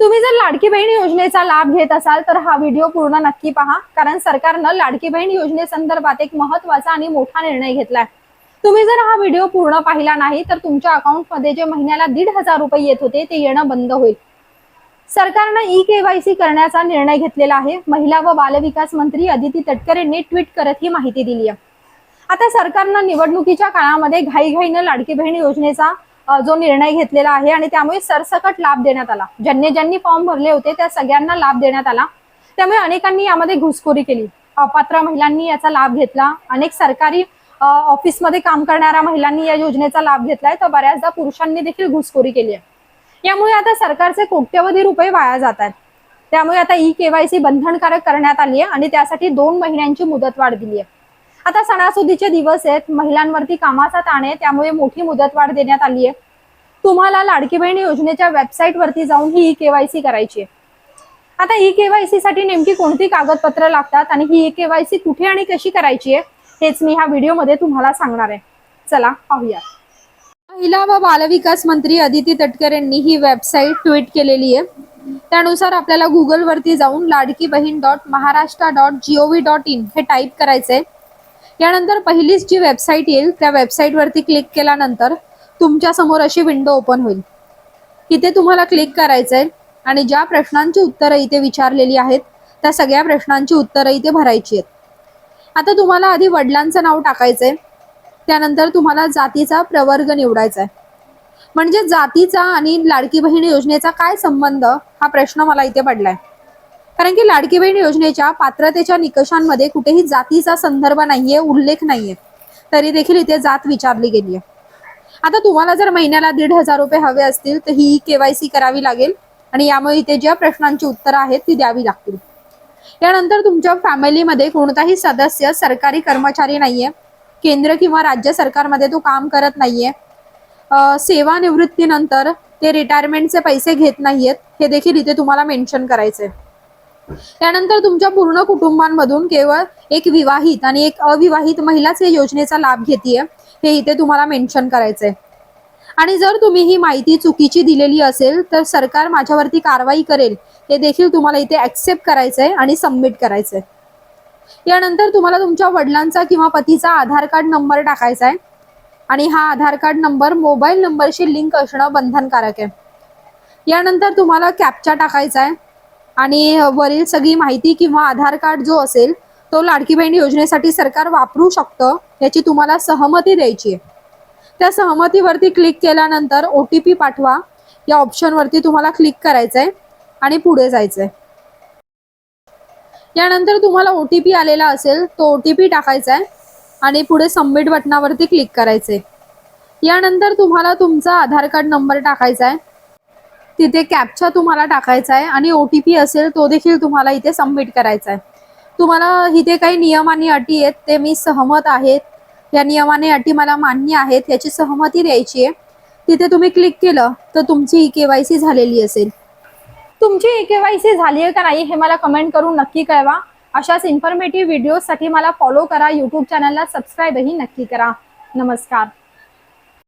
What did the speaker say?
तुम्ही जर लाडकी बहीण योजनेचा लाभ घेत असाल तर हा व्हिडिओ पूर्ण नक्की पहा. कारण सरकारनं लाडकी बहीण योजनेसंदर्भात एक महत्त्वाचा आणि मोठा निर्णय घेतलाय. तुम्ही जर हा व्हिडिओ पूर्ण पाहिला नाही तर तुमच्या अकाउंटमध्ये जे महिन्याला दीड हजार रुपये येत होते ते येणं बंद होईल. सरकारनं ई केवायसी करण्याचा निर्णय घेतलेला आहे. महिला व बालविकास मंत्री अदिती तटकरेंनी ट्विट करत ही माहिती दिली आहे. आता सरकारनं निवडणुकीच्या काळामध्ये घाईघाईनं लाडकी बहीण योजनेचा जो निर्णय घेतलेला आहे आणि त्यामुळे सरसकट लाभ देण्यात आला. ज्यांनी ज्यांनी फॉर्म भरले होते त्या सगळ्यांना लाभ देण्यात आला. त्यामुळे अनेकांनी यामध्ये घुसखोरी केली. अपात्र महिलांनी याचा लाभ घेतला. अनेक सरकारी ऑफिसमध्ये काम करणाऱ्या महिलांनी या योजनेचा लाभ घेतलाय. तर बऱ्याचदा पुरुषांनी देखील घुसखोरी केली आहे. यामुळे आता सरकारचे कोट्यवधी रुपये वाया जात आहेत. त्यामुळे आता ई केवायसी बंधनकारक करण्यात आली आहे आणि त्यासाठी दोन महिन्यांची मुदतवाढ दिली आहे. आता सणासुदीचे दिवस आहेत महिलांवरती कामाचा ताण आहे त्यामुळे मोठी मुदतवाढ देण्यात आली आहे. तुम्हाला लाडकी बहीण योजनेच्या वेबसाईट वरती जाऊन ही ई केवायसी करायची आहे. आता ई केवायसी साठी नेमकी कोणती कागदपत्र लागतात आणि ही ई केवायसी कुठे आणि कशी करायची आहे हेच मी ह्या व्हिडिओमध्ये तुम्हाला सांगणार आहे. चला पाहूया. महिला व बालविकास मंत्री अदिती तटकर यांनी ही वेबसाईट ट्विट केलेली आहे. त्यानुसार आपल्याला गुगलवरती जाऊन Ladki Bahin dot Maharashtra dot G O V dot in हे टाईप करायचंय. यानंतर पहिलीच जी वेबसाईट येईल त्या वेबसाईटवरती क्लिक केल्यानंतर तुमच्यासमोर अशी विंडो ओपन होईल. इथे तुम्हाला क्लिक करायचंय आणि ज्या प्रश्नांची उत्तरं इथे विचारलेली आहेत त्या सगळ्या प्रश्नांची उत्तरं इथे भरायची आहेत. आता तुम्हाला आधी वडिलांचं नाव टाकायचंय त्यानंतर तुम्हाला जातीचा प्रवर्ग निवडायचा आहे म्हणजे जातीचा आणि लाडकी बहीण योजनेचा काय संबंध हा प्रश्न मला इथे पडलाय. कारण की लाडकी बहीण योजनेच्या पात्रतेच्या निकषांमध्ये कुठेही जातीचा संदर्भ नाहीये उल्लेख नाहीये. तरी देखील इथे जात विचारली गेली आहे. आता तुम्हाला जर महिन्याला दीड हजार रुपये हवे असतील तर ही केवायसी करावी लागेल. आणि यामुळे इथे ज्या प्रश्नांची उत्तरं आहेत ती द्यावी लागतील. यानंतर तुमच्या फॅमिलीमध्ये कोणताही सदस्य सरकारी कर्मचारी नाहीये. केंद्र किंवा राज्य सरकारमध्ये तो काम करत नाहीये. सेवानिवृत्तीनंतर ते रिटायरमेंटचे पैसे घेत नाहीयेत. हे देखील इथे तुम्हाला मेन्शन करायचंय. त्यानंतर तुमच्या पूर्ण कुटुंबांमधून केवळ एक विवाहित आणि एक अविवाहित महिलाच या योजनेचा लाभ घेते हे इथे तुम्हाला मेन्शन करायचंय. आणि जर तुम्ही ही माहिती चुकीची दिलेली असेल तर सरकार माझ्यावरती कारवाई करेल हे देखील तुम्हाला इथे ऍक्सेप्ट करायचंय आणि सबमिट करायचंय. यानंतर तुम्हाला तुमच्या वडिलांचा किंवा पतीचा आधार कार्ड नंबर टाकायचा आहे आणि हा आधार कार्ड नंबर मोबाईल नंबरशी लिंक असणं बंधनकारक आहे. यानंतर तुम्हाला कॅपचा टाकायचा आहे आणि वरील सगळी माहिती किंवा आधार कार्ड जो असेल तो लाडकी बहीण योजनेसाठी सरकार वापरू शकतं याची तुम्हाला सहमती द्यायची आहे. त्या सहमतीवरती क्लिक केल्यानंतर ओ टी पी पाठवा. या ऑप्शनवरती तुम्हाला क्लिक करायचं आहे आणि पुढे जायचं आहे यानंतर तुम्हाला ओ टी पी आलेला असेल तो ओ टी पी टाकायचा आहे आणि पुढे सबमिट बटनावरती क्लिक करायचे यानंतर तुम्हाला तुमचा आधार कार्ड नंबर टाकायचा आहे तिथे कॅपचा तुम्हाला टाकायचा आहे आणि ओ टी पी असेल तो देखील तुम्हाला इथे सबमिट करायचा आहे. तुम्हाला इथे काही नियम आणि अटी आहेत ते मी सहमत आहेत. या नियमाने अटी मला मान्य आहेत याची सहमती द्यायची आहे. तिथे तुम्ही क्लिक केलं तर तुमची ई केवायसी झालेली असेल. तुमची ई केवायसी झाली आहे का नाही हे मला कमेंट करून नक्की कळवा. अशाच इन्फॉर्मेटिव्ह व्हिडिओसाठी मला फॉलो करा यूट्यूब चॅनलला सबस्क्राईबही नक्की करा. नमस्कार.